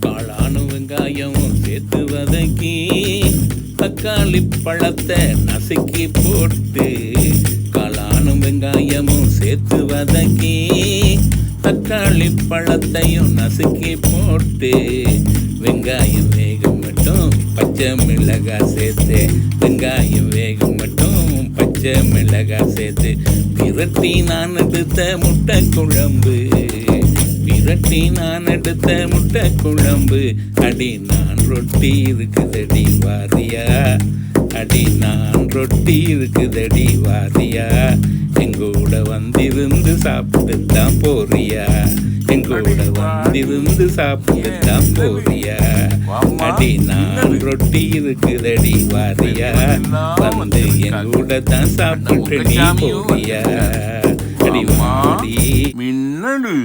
காளானு வெங்காயம் சேர்த்து வதக்கி தக்காளி பழத்தை நசுக்கி போட்டு காளானும் வெங்காயமும் சேர்த்து வதக்கி தக்காளி பழத்தையும் நசுக்கி போட்டு வெங்காயம் வேகம் மட்டும் பச்சை மிளகாய் சேர்த்து வெங்காயம் வேகம் மட்டும் பச்சை மிளகாய் சேர்த்து திரட்டி நான் எடுத்த முட்டை குழம்பு. புரட்டி நான் எடுத்த முட்டை குழம்பு. அடி நான் ரொட்டி இருக்குதடி வாரியா அடி நான் ரொட்டி இருக்குதடி வாரியா எங்கூட வந்திருந்து சாப்பிட்டு தான் போறியா எங்கூட வந்திருந்து சாப்பிட்டு தான் போறியா. அடி நான் ரொட்டி இருக்குதடி வாரியா வந்து எங்கூட தான் சாப்பிட்டு நீ போறியா. அடி வாடி. மின்னடு